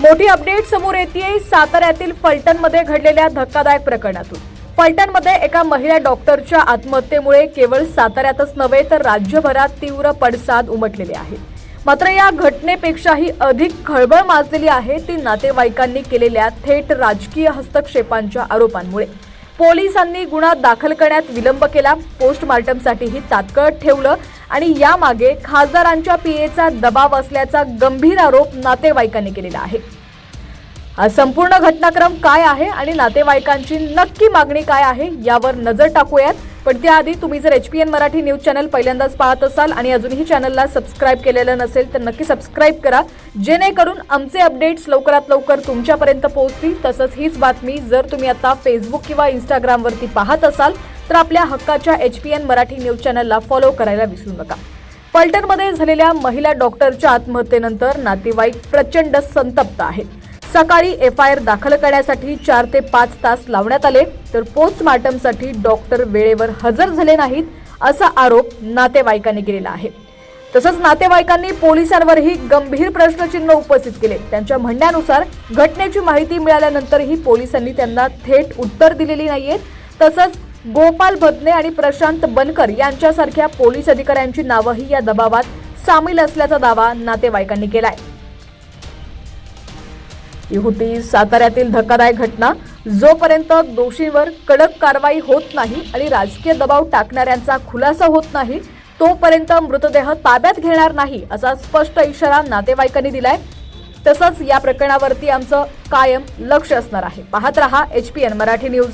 मोठी अपडेट समोर येते साताऱ्यातील फलटणमध्ये घडलेल्या धक्कादायक प्रकरणातून. फलटणमध्ये एका महिला डॉक्टरच्या आत्महत्येमुळे केवळ साताऱ्यातच नव्हे तर राज्यभरात तीव्र पडसाद उमटलेले आहे मात्र या घटनेपेक्षाही अधिक खळबळ माजलेली आहे. ती नातेवाईकांनी केलेल्या थेट राजकीय हस्तक्षेपांच्या आरोपांमुळे. पोलिसांनी गुन्हा दाखल करण्यात विलंब केला. पोस्टमार्टमसाठीही तात्काळ ठेवलं. आणि यामागे खासदारांच्या पीएचा दबाव असल्याचा गंभीर आरोप नातेवाईकांनी केलेला आहे. हा संपूर्ण घटनाक्रम काय आहे आणि नातेवाईकांची नक्की मागणी काय आहे यावर नजर टाकूयात. पण त्याआधी तुम्ही जर H P N Marathi news channel पहिल्यांदाच पाहत असाल आणि अजूनही चॅनलला सबस्क्राईब केलेलं नसेल तर नक्की सबस्क्राईब करा. जेणेकरून आमचे अपडेट्स लवकरात लवकर तुमच्यापर्यंत पोहोचतील. तसंच हीच बातमी जर तुम्ही आता फेसबुक किंवा इंस्टाग्रामवरती पाहत असाल तर आपल्या हक्काच्या H P N Marathi news चॅनलला फॉलो करायला विसरू नका. फलटणमध्ये झालेल्या महिला डॉक्टरच्या आत्महत्येनंतर नातेवाईक प्रचंड संतप्त आहेत. सकाळी एफ आय आर दाखल करण्यासाठी चार ते पाच तास लावण्यात आले तर पोस्टमार्टमसाठी डॉक्टर वेळेवर हजर झाले नाहीत असा आरोप नातेवाईकांनी केलेला आहे. तसंच नातेवाईकांनी पोलिसांवरही गंभीर प्रश्नचिन्ह उपस्थित केले. त्यांच्या म्हणण्यानुसार घटनेची माहिती मिळाल्यानंतरही पोलिसांनी त्यांना थेट उत्तर दिलेली नाहीये. तसंच गोपाल भदने आणि प्रशांत बनकर यांच्यासारख्या पोलीस अधिकाऱ्यांची नावंही या दबावात सामील असल्याचा दावा नातेवाईकांनी केलाय. ही होती साताऱ्यातील धक्कादायक घटना. जोपर्यंत दोषींवर कडक कारवाई होत नाही आणि राजकीय दबाव टाकणाऱ्यांचा खुलासा होत नाही तोपर्यंत मृतदेह ताब्यात घेणार नाही असा स्पष्ट इशारा नातेवाईकांनी दिलाय. तसंच या प्रकरणावरती आमचं कायम लक्ष असणार आहे. पाहत रहा H P N Marathi news.